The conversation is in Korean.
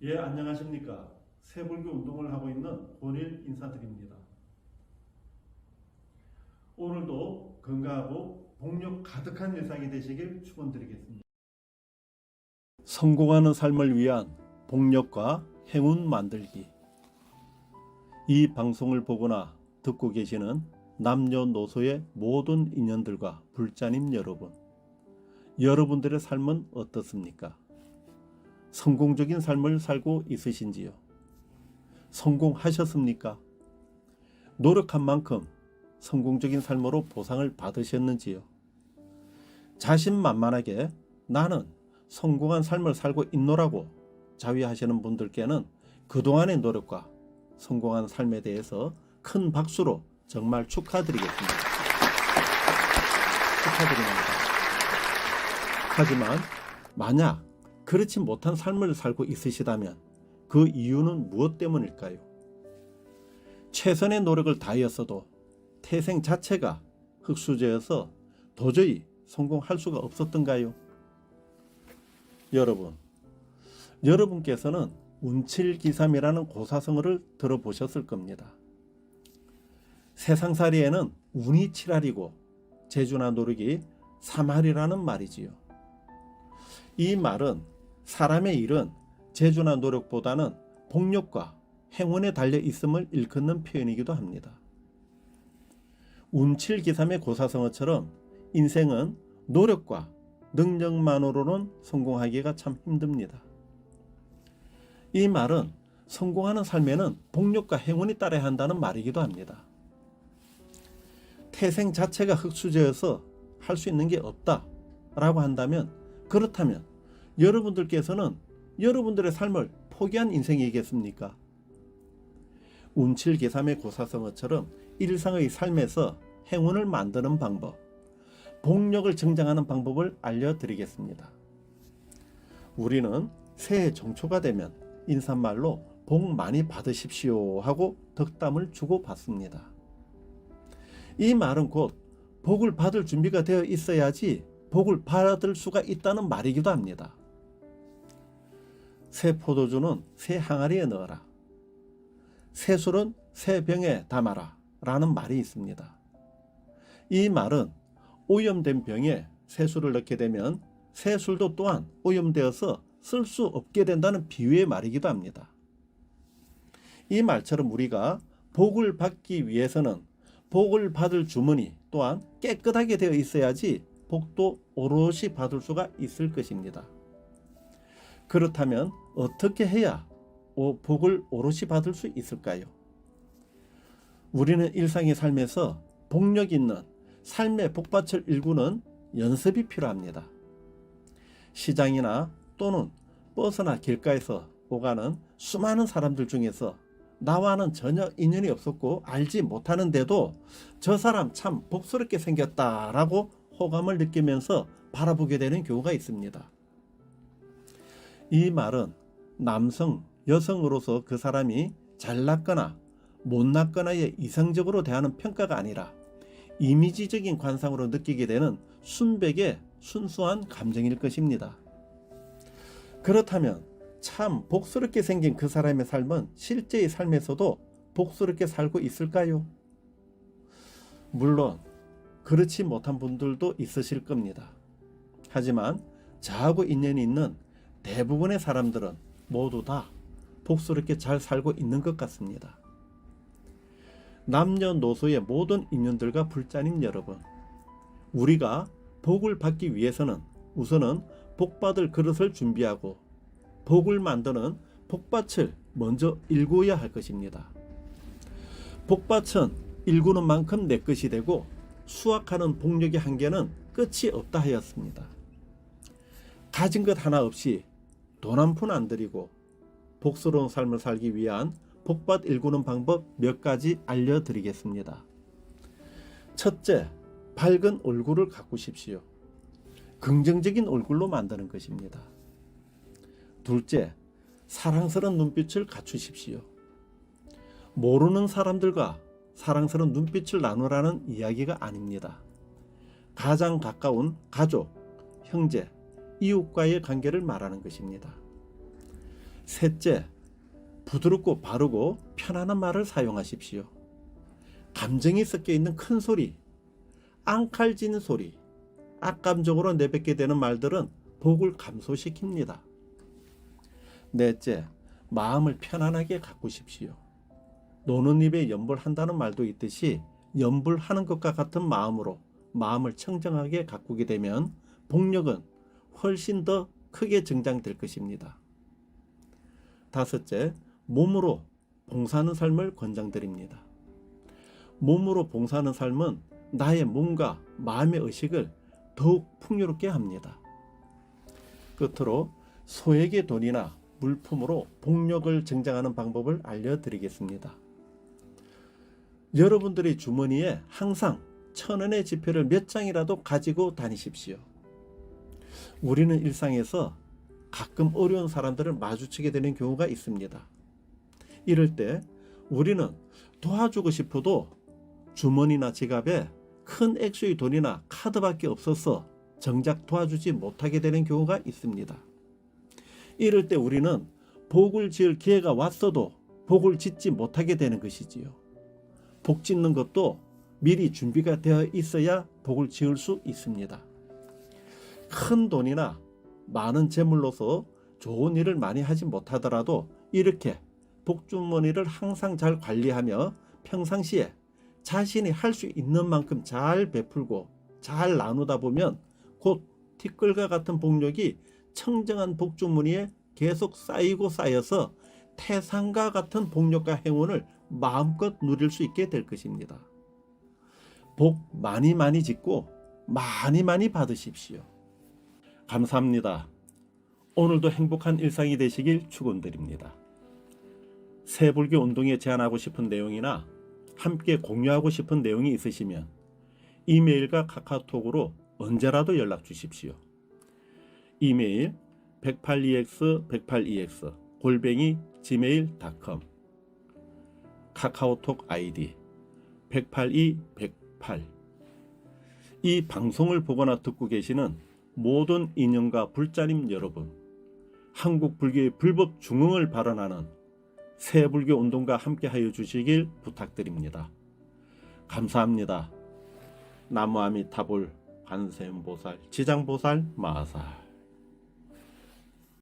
예, 안녕하십니까. 새불교 운동을 하고 있는 권일 인사드립니다. 오늘도 건강하고 복력 가득한 일상이 되시길 축원드리겠습니다. 성공하는 삶을 위한 복력과 행운 만들기. 이 방송을 보거나 듣고 계시는 남녀노소의 모든 인연들과 불자님 여러분. 여러분들의 삶은 어떻습니까? 성공적인 삶을 살고 있으신지요? 성공하셨습니까? 노력한 만큼 성공적인 삶으로 보상을 받으셨는지요? 자신만만하게 나는 성공한 삶을 살고 있노라고 자위하시는 분들께는 그동안의 노력과 성공한 삶에 대해서 큰 박수로 정말 축하드리겠습니다. 축하드립니다. 하지만 만약 그렇지 못한 삶을 살고 있으시다면 그 이유는 무엇 때문일까요? 최선의 노력을 다하였어도 태생 자체가 흙수저여서 도저히 성공할 수가 없었던가요? 여러분, 여러분께서는 운칠기삼이라는 고사성어를 들어보셨을 겁니다. 세상살이에는 운이 칠할이고 재주나 노력이 삼할이라는 말이지요. 이 말은 사람의 일은 재주나 노력보다는 복력과 행운에 달려 있음을 일컫는 표현이기도 합니다. 운칠기삼의 고사성어처럼 인생은 노력과 능력만으로는 성공하기가 참 힘듭니다. 이 말은 성공하는 삶에는 복력과 행운이 따라야 한다는 말이기도 합니다. 태생 자체가 흙수저여서 할 수 있는 게 없다 라고 한다면 그렇다면 여러분들께서는 여러분들의 삶을 포기한 인생이겠습니까? 운칠계삼의 고사성어처럼 일상의 삶에서 행운을 만드는 방법, 복력을 증장하는 방법을 알려드리겠습니다. 우리는 새해 정초가 되면 인사말로 복 많이 받으십시오 하고 덕담을 주고 받습니다. 이 말은 곧 복을 받을 준비가 되어 있어야지 복을 받을 수가 있다는 말이기도 합니다. 새 포도주는 새 항아리에 넣어라. 새 술은 새 병에 담아라. 라는 말이 있습니다. 이 말은 오염된 병에 새 술을 넣게 되면 새 술도 또한 오염되어서 쓸 수 없게 된다는 비유의 말이기도 합니다. 이 말처럼 우리가 복을 받기 위해서는 복을 받을 주머니 또한 깨끗하게 되어 있어야지 복도 오롯이 받을 수가 있을 것입니다. 그렇다면 어떻게 해야 복을 오롯이 받을 수 있을까요? 우리는 일상의 삶에서 복력 있는 삶의 복받칠 일구는 연습이 필요합니다. 시장이나 또는 버스나 길가에서 오가는 수많은 사람들 중에서 나와는 전혀 인연이 없었고 알지 못하는데도 저 사람 참 복스럽게 생겼다라고 호감을 느끼면서 바라보게 되는 경우가 있습니다. 이 말은 남성, 여성으로서 그 사람이 잘났거나 못났거나에 이상적으로 대하는 평가가 아니라 이미지적인 관상으로 느끼게 되는 순백의 순수한 감정일 것입니다. 그렇다면 참 복스럽게 생긴 그 사람의 삶은 실제의 삶에서도 복스럽게 살고 있을까요? 물론 그렇지 못한 분들도 있으실 겁니다. 하지만 저하고 인연이 있는 대부분의 사람들은 모두 다 복스럽게 잘 살고 있는 것 같습니다. 남녀노소의 모든 인연들과 불자님 여러분, 우리가 복을 받기 위해서는 우선은 복받을 그릇을 준비하고 복을 만드는 복밭을 먼저 일구어야 할 것입니다. 복밭은 일구는 만큼 내 것이 되고 수확하는 복력의 한계는 끝이 없다 하였습니다. 가진 것 하나 없이 돈 한 푼 안 들이고 복스러운 삶을 살기 위한 복밭 일구는 방법 몇 가지 알려드리겠습니다. 첫째, 밝은 얼굴을 가꾸십시오. 긍정적인 얼굴로 만드는 것입니다. 둘째, 사랑스러운 눈빛을 갖추십시오. 모르는 사람들과 사랑스러운 눈빛을 나누라는 이야기가 아닙니다. 가장 가까운 가족, 형제, 이웃과의 관계를 말하는 것입니다. 셋째, 부드럽고 바르고 편안한 말을 사용하십시오. 감정이 섞여 있는 큰 소리, 앙칼진 소리, 악감정으로 내뱉게 되는 말들은 복을 감소시킵니다. 넷째, 마음을 편안하게 가꾸십시오. 노는 입에 염불한다는 말도 있듯이 염불하는 것과 같은 마음으로 마음을 청정하게 가꾸게 되면 복력은 훨씬 더 크게 증장될 것입니다. 다섯째, 몸으로 봉사하는 삶을 권장드립니다. 몸으로 봉사하는 삶은 나의 몸과 마음의 의식을 더욱 풍요롭게 합니다. 끝으로 소액의 돈이나 물품으로 복력을 증장하는 방법을 알려드리겠습니다. 여러분들의 주머니에 항상 천 원의 지폐를 몇 장이라도 가지고 다니십시오. 우리는 일상에서 가끔 어려운 사람들을 마주치게 되는 경우가 있습니다. 이럴 때 우리는 도와주고 싶어도 주머니나 지갑에 큰 액수의 돈이나 카드밖에 없어서 정작 도와주지 못하게 되는 경우가 있습니다. 이럴 때 우리는 복을 지을 기회가 왔어도 복을 짓지 못하게 되는 것이지요. 복 짓는 것도 미리 준비가 되어 있어야 복을 지을 수 있습니다. 큰 돈이나 많은 재물로서 좋은 일을 많이 하지 못하더라도 이렇게 복주머니를 항상 잘 관리하며 평상시에 자신이 할 수 있는 만큼 잘 베풀고 잘 나누다 보면 곧 티끌과 같은 복력이 청정한 복주머니에 계속 쌓이고 쌓여서 태산과 같은 복력과 행운을 마음껏 누릴 수 있게 될 것입니다. 복 많이 많이 짓고 많이 많이 받으십시오. 감사합니다. 오늘도 행복한 일상이 되시길 축원드립니다. 새불교 운동에 제안하고 싶은 내용이나 함께 공유하고 싶은 내용이 있으시면 이메일과 카카오톡으로 언제라도 연락 주십시오. 이메일 108ex 108ex 골뱅이 gmail.com 카카오톡 아이디 182-108 이 방송을 보거나 듣고 계시는 모든 인연과 불자님 여러분 한국 불교의 불법 중흥을 발언하는 새 불교 운동과 함께하여 주시길 부탁드립니다. 감사합니다. 나무 아미타불 관세음보살 지장보살 마살